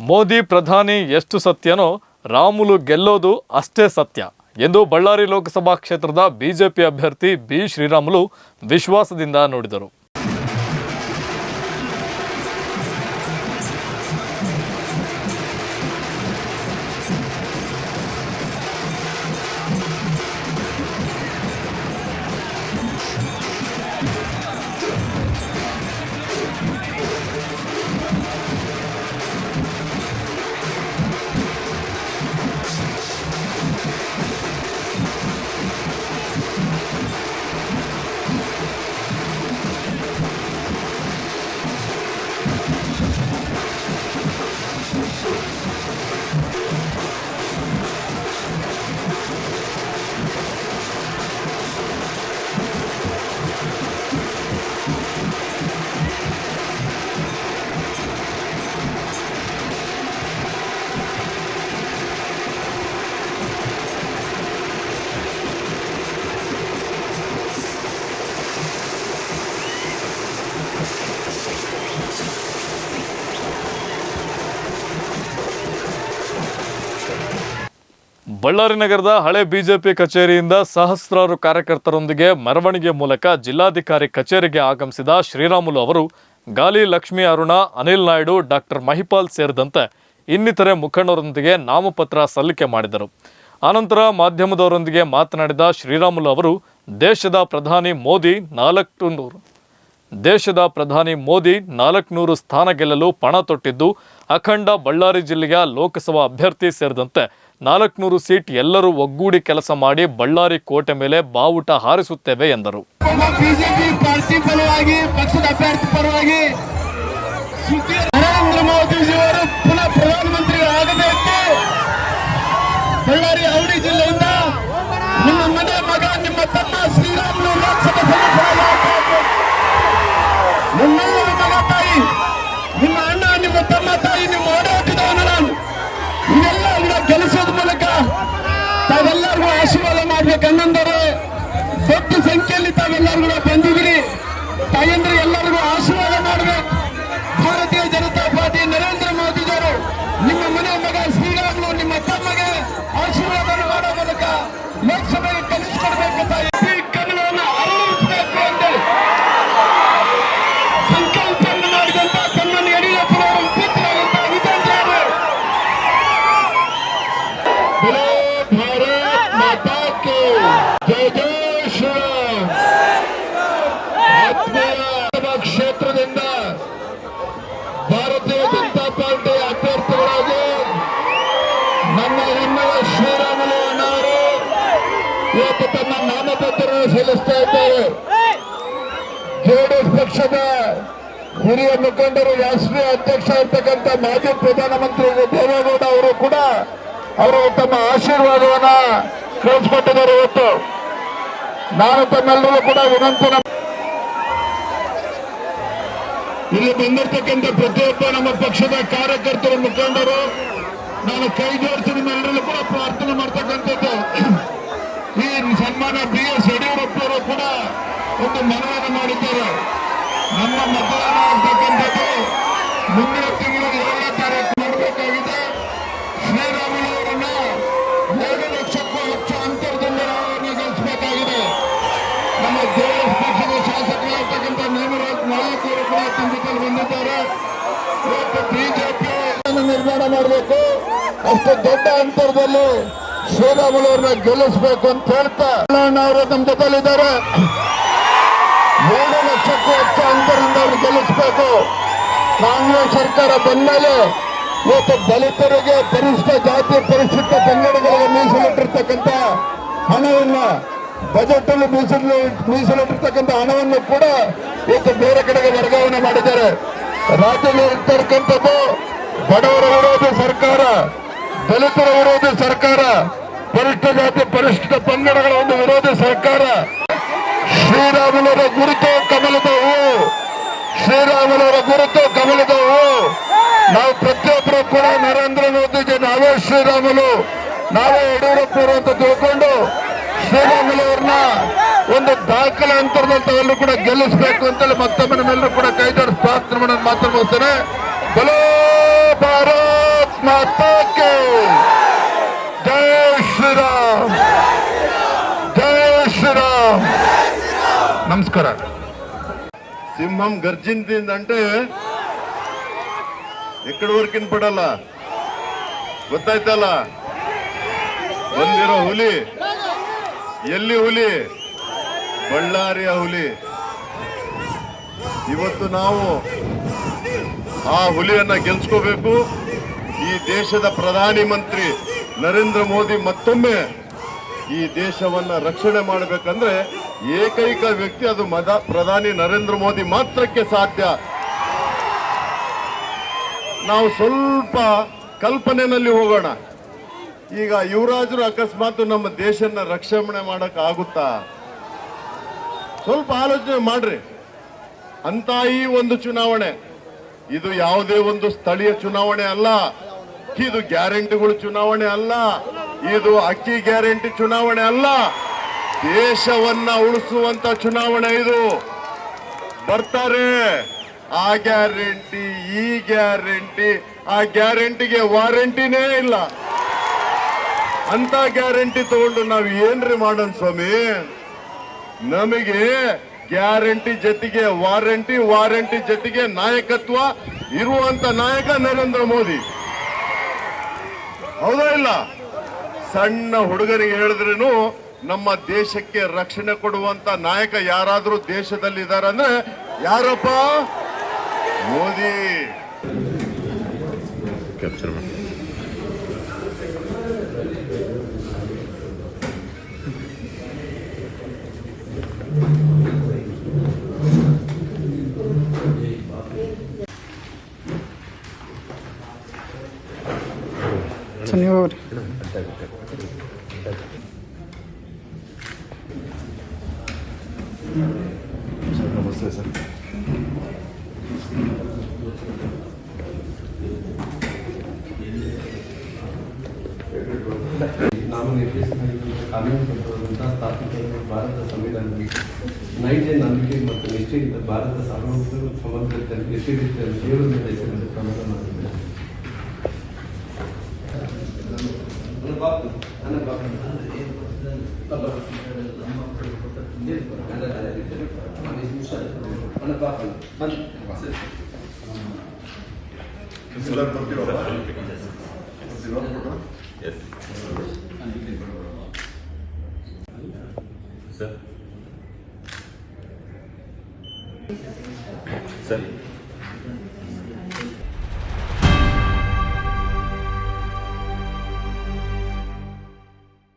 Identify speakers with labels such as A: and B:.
A: ಮೋದಿ ಪ್ರಧಾನಿ ಎಷ್ಟು ಸತ್ಯನೋ ರಾಮುಲು ಗೆಲ್ಲೋದು ಅಷ್ಟೇ ಸತ್ಯ. ಎಂದು ಬಳ್ಳಾರಿ ಲೋಕಸಭಾ ಕ್ಷೇತ್ರದ ಬಿಜೆಪಿ ಅಭ್ಯರ್ಥಿ ಬಿ ಶ್ರೀರಾಮುಲು ವಿಶ್ವಾಸದಿಂದ ನುಡಿದರು. ಬಳ್ಳಾರಿ ನಗರದ ಹಳೆ ಬಿಜೆಪಿ ಕಚೇರಿಯಿಂದ ಸಹಸ್ರಾರು ಕಾರ್ಯಕರ್ತರೊಂದಿಗೆ ಮೆರವಣಿಗೆ ಮೂಲಕ ಜಿಲ್ಲಾಧಿಕಾರಿ ಕಚೇರಿಗೆ ಆಗಮಿಸಿದ ಶ್ರೀರಾಮುಲು ಅವರು, ಗಾಲಿ ಲಕ್ಷ್ಮೀ ಅರುಣ, ಅನಿಲ್ ನಾಯ್ಡು, ಡಾಕ್ಟರ್ ಮಹಿಪಾಲ್ ಸೇರಿದಂತೆ ಇನ್ನಿತರೆ ಮುಖಂಡರೊಂದಿಗೆ ನಾಮಪತ್ರ ಸಲ್ಲಿಕೆ ಮಾಡಿದರು. ಆನಂತರ ಮಾಧ್ಯಮದವರೊಂದಿಗೆ ಮಾತನಾಡಿದ ಶ್ರೀರಾಮುಲು ಅವರು, ದೇಶದ ಪ್ರಧಾನಿ ಮೋದಿ ನಾಲ್ಕು ನೂರು. ದೇಶದ ಪ್ರಧಾನಿ ಮೋದಿ ನಾಲ್ಕುನೂರು ಸ್ಥಾನ ಗೆಲ್ಲಲು ಪಣ ತೊಟ್ಟಿದ್ದು, ಅಖಂಡ ಬಳ್ಳಾರಿ ಜಿಲ್ಲೆಯ ಲೋಕಸಭಾ ಅಭ್ಯರ್ಥಿ ಸೇರಿದಂತೆ ನಾಲ್ಕುನೂರು ಸೀಟ್ ಎಲ್ಲರೂ ಒಗ್ಗೂಡಿ ಕೆಲಸ ಮಾಡಿ ಬಳ್ಳಾರಿ ಕೋಟೆ ಮೇಲೆ ಬಾವುಟ ಹಾರಿಸುತ್ತೇವೆ ಎಂದರು.
B: ನರೇಂದ್ರ ಪ್ರಧಾನಮಂತ್ರಿ ಮಾಡ್ಬೇಕು ದೊಡ್ಡ ಸಂಖ್ಯೆಯಲ್ಲಿ ತಾವೆಲ್ಲರೂ ಕೂಡ ಬಂದಿದ್ದೀರಿ. ತಾಯಂದ್ರೆ ಎಲ್ಲರಿಗೂ ಆಶೀರ್ವಾದ ಮಾಡಬೇಕು. ಭಾರತೀಯ ಜನತಾ ಪಾರ್ಟಿ ನರೇಂದ್ರ ಮೋದಿಜರು ನಿಮ್ಮ ಮನೆ ಮಗ ಶ್ರೀರಾಮುಲು, ನಿಮ್ಮ ತಮ್ಮಗೆ ಆಶೀರ್ವಾದ ಮಾಡೋ ಮೂಲಕ ಲೋಕಸಭೆಗೆ ಕಲಿಸಿಕೊಡ್ಬೇಕು ತಾಯಿ ಮಾಡಿದಂತ ಭಾರತ್ ಮಾತಾ ಕಿ ಜಯ ಜಯ ಶ್ರೀರಾಮ್ ಆತ್ಮೀಯ ಕ್ಷೇತ್ರದಿಂದ ಭಾರತೀಯ ಜನತಾ ಪಾರ್ಟಿ ಅಭ್ಯರ್ಥಿಗಳಾಗಿ ನಮ್ಮ ಹೆಮ್ಮೆಯ ಶ್ರೀರಾಮುಲು ಅಣ್ಣವರು ಇವತ್ತು ತಮ್ಮ ನಾಮಪತ್ರವನ್ನು ಸಲ್ಲಿಸ್ತಾ ಇದ್ದಾರೆ ಜೆಡಿಎಸ್ ಪಕ್ಷದ ಹಿರಿಯ ಮುಖಂಡರು, ರಾಷ್ಟ್ರೀಯ ಅಧ್ಯಕ್ಷ ಇರ್ತಕ್ಕಂಥ ಮಾಜಿ ಪ್ರಧಾನಮಂತ್ರಿ ದೇವೇಗೌಡ ಅವರು ಕೂಡ ಅವರು ತಮ್ಮ ಆಶೀರ್ವಾದವನ್ನ ಕಳಿಸ್ಕೊಟ್ಟಿದ್ದಾರೆ ಇವತ್ತು. ನಾನು ತಮ್ಮೆಲ್ಲರೂ ಕೂಡ ವಿನಂತಿ ಇಲ್ಲಿ ಬಂದಿರ್ತಕ್ಕಂಥ ಪ್ರತಿಯೊಬ್ಬ ನಮ್ಮ ಪಕ್ಷದ ಕಾರ್ಯಕರ್ತರು ಮುಖಂಡರು, ನಾನು ಕೈ ಜೋಡಿಸಿ ನಿಮ್ಮೆಲ್ಲರಲ್ಲೂ ಕೂಡ ಪ್ರಾರ್ಥನೆ ಮಾಡ್ತಕ್ಕಂಥದ್ದು. ಈ ಸನ್ಮಾನ ಬಿ ಎಸ್ ಯಡಿಯೂರಪ್ಪರು ಕೂಡ ಒಂದು ಮನವಿಯನ್ನು ಮಾಡಿದ್ದಾರೆ. ನಮ್ಮ ಮತದಾನ ಆಗ್ತಕ್ಕಂಥದ್ದು ಮುಂದಿನ ತಿಂಗಳು ನಿರ್ಮಾಣ ಮಾಡಬೇಕು ಅಷ್ಟು ದೊಡ್ಡ ಅಂತರದಲ್ಲಿ ಶ್ರೀರಾಮುಲು ಅವ್ರನ್ನ ಗೆಲ್ಲಿಸಬೇಕು ಅಂತ ಹೇಳ್ತಾ ಅವರು ನಮ್ಮ ಜೊತೆಲಿದ್ದಾರೆ. ಮೂರು ಲಕ್ಷಕ್ಕೂ ಹೆಚ್ಚು ಅಂತರದಿಂದ ಅವ್ರು ಗೆಲ್ಲಿಸಬೇಕು. ಕಾಂಗ್ರೆಸ್ ಸರ್ಕಾರ ಬಂದ್ಮೇಲೆ ಇವತ್ತು ದಲಿತರಿಗೆ ಪರಿಷ್ಠ ಜಾತಿ ಪರಿಶಿಷ್ಟ ಪಂಗಡಗಳಿಗೆ ಮೀಸಲಿಟ್ಟಿರ್ತಕ್ಕಂಥ ಹಣವನ್ನ ಬಜೆಟ್ ಅಲ್ಲಿ ಮೀಸಲು, ಮೀಸಲಿಟ್ಟಿರ್ತಕ್ಕಂಥ ಹಣವನ್ನು ಕೂಡ ಇವತ್ತು ಬೇರೆ ಕಡೆಗೆ ವರ್ಗಾವಣೆ ಮಾಡಿದ್ದಾರೆ. ರಾಜ್ಯದಲ್ಲಿ ಇರ್ತಕ್ಕಂಥದ್ದು ಬಡವರ ವಿರೋಧಿ ಸರ್ಕಾರ, ದಲಿತರ ವಿರೋಧಿ ಸರ್ಕಾರ, ಪರಿಷ್ಠ ಜಾತಿ ಪರಿಷ್ಠ ಪಂಗಡಗಳ ಒಂದು ವಿರೋಧಿ ಸರ್ಕಾರ. ಶ್ರೀರಾಮುಲರ ಗುರುತು, ಕಮಲದ ಹೂವು ಶ್ರೀರಾಮುಲರ ಗುರುತು, ಕಮಲದ ಹೂವು ನಾವು ಪ್ರತಿಯೊಬ್ಬರು ಕೂಡ ನರೇಂದ್ರ ಮೋದಿಜಿ, ನಾವೇ ಶ್ರೀರಾಮುಲು, ನಾವೇ ಯಡಿಯೂರಪ್ಪರು ಅಂತ ತಿಳ್ಕೊಂಡು ಶ್ರೀರಾಮುಲು ಅವ್ರನ್ನ ಒಂದು ದಾಖಲೆ ಅಂತರದಲ್ಲಿ ಕೂಡ ಗೆಲ್ಲಿಸಬೇಕು ಅಂತೇಳಿ ಮತ್ತೊಮ್ಮೆ ನಮ್ಮೆಲ್ಲರೂ ಕೂಡ ಕೈದಾರ ಪ್ರಾರ್ಥನೆ ಮಾತ್ರ ಮುಗಿಸ್ತೇನೆ. ಬಲೋ ಭಾರತ್ ಮಾತಾಕೆ ಜೈ ಶ್ರೀರಾಮ್. ಜೈ ಶ್ರೀರಾಮ್. నమస్కార
C: సింహం గర్జించిందంటే ఎక్కడి వరకు వినపడాలా ಗೊತ್ತಾಯ್ತಲ್ಲ? ಬಂದಿರೋ ಹುಲಿ. ಎಲ್ಲಿ ಹುಲಿ? ಬಳ್ಳಾರಿಯ ಹುಲಿ. ಇವತ್ತು ನಾವು ಆ ಹುಲಿಯನ್ನ ಗೆಲ್ಸ್ಕೋಬೇಕು. ಈ ದೇಶದ ಪ್ರಧಾನಿ ಮಂತ್ರಿ ನರೇಂದ್ರ ಮೋದಿ ಮತ್ತೊಮ್ಮೆ ಈ ದೇಶವನ್ನ ರಕ್ಷಣೆ ಮಾಡಬೇಕಂದ್ರೆ ಏಕೈಕ ವ್ಯಕ್ತಿ ಅದು ಮದ ಪ್ರಧಾನಿ ನರೇಂದ್ರ ಮೋದಿ ಮಾತ್ರಕ್ಕೆ ಸಾಧ್ಯ. ನಾವು ಸ್ವಲ್ಪ ಕಲ್ಪನೆಯಲ್ಲಿ ಹೋಗೋಣ. ಈಗ ಯುವರಾಜರು ಅಕಸ್ಮಾತ್ ನಮ್ಮ ದೇಶನ ರಕ್ಷಣೆ ಮಾಡಕ್ ಆಗುತ್ತಾ? ಸ್ವಲ್ಪ ಆಲೋಚನೆ ಮಾಡ್ರಿ. ಅಂತ ಈ ಒಂದು ಚುನಾವಣೆ, ಇದು ಯಾವುದೇ ಒಂದು ಸ್ಥಳೀಯ ಚುನಾವಣೆ ಅಲ್ಲ. ಇದು ಗ್ಯಾರಂಟಿಗಳು ಚುನಾವಣೆ ಅಲ್ಲ. ಇದು ಅಕ್ಕಿ ಗ್ಯಾರಂಟಿ ಚುನಾವಣೆ ಅಲ್ಲ. ದೇಶವನ್ನ ಉಳಿಸುವಂತ ಚುನಾವಣೆ ಇದು. ಬರ್ತಾರೆ, ಆ ಗ್ಯಾರಂಟಿ, ಈ ಗ್ಯಾರಂಟಿ, ಆ ಗ್ಯಾರಂಟಿಗೆ ವಾರಂಟಿನೇ ಇಲ್ಲ. ಅಂತ ಗ್ಯಾರಂಟಿ ತಗೊಂಡು ನಾವು ಏನ್ರಿ ಮಾಡೋಣ ಸ್ವಾಮಿ? ನಮಗೆ ಗ್ಯಾರಂಟಿ ಜೊತೆಗೆ ವಾರಂಟಿ ವಾರಂಟಿ ಜೊತೆಗೆ ನಾಯಕತ್ವ ಇರುವಂತ ನಾಯಕ ನರೇಂದ್ರ ಮೋದಿ. ಹೌದಾ ಇಲ್ಲ? ಸಣ್ಣ ಹುಡುಗರಿಗೆ ಹೇಳಿದ್ರೇನು ನಮ್ಮ ದೇಶಕ್ಕೆ ರಕ್ಷಣೆ ಕೊಡುವಂತ ನಾಯಕ ಯಾರಾದ್ರೂ ದೇಶದಲ್ಲಿ ಇದಾರೆ ಅಂದ್ರೆ ಯಾರಪ್ಪ? ಮೋದಿ.
D: ಸೊ ನೀವು ಹೋಗ್ರಿ
E: ನಾವು ನಿರ್ದೇಶಿಸಿದ ಕಾನೂನುಬದ್ಧವಾದಂತಹ ತಾತ್ವಿಕ ಭಾರತದ ಸಂವಿಧಾನದಲ್ಲಿ ನೈಜ ನಂಬಿಕೆ ಮತ್ತು ನಿಷ್ಠೆಯಿಂದ ಭಾರತ ಸಾರ್ವಭೌಮ برضه. أنا أنا باخذ أنا بسم الله
F: الرحمن الرحيم سهل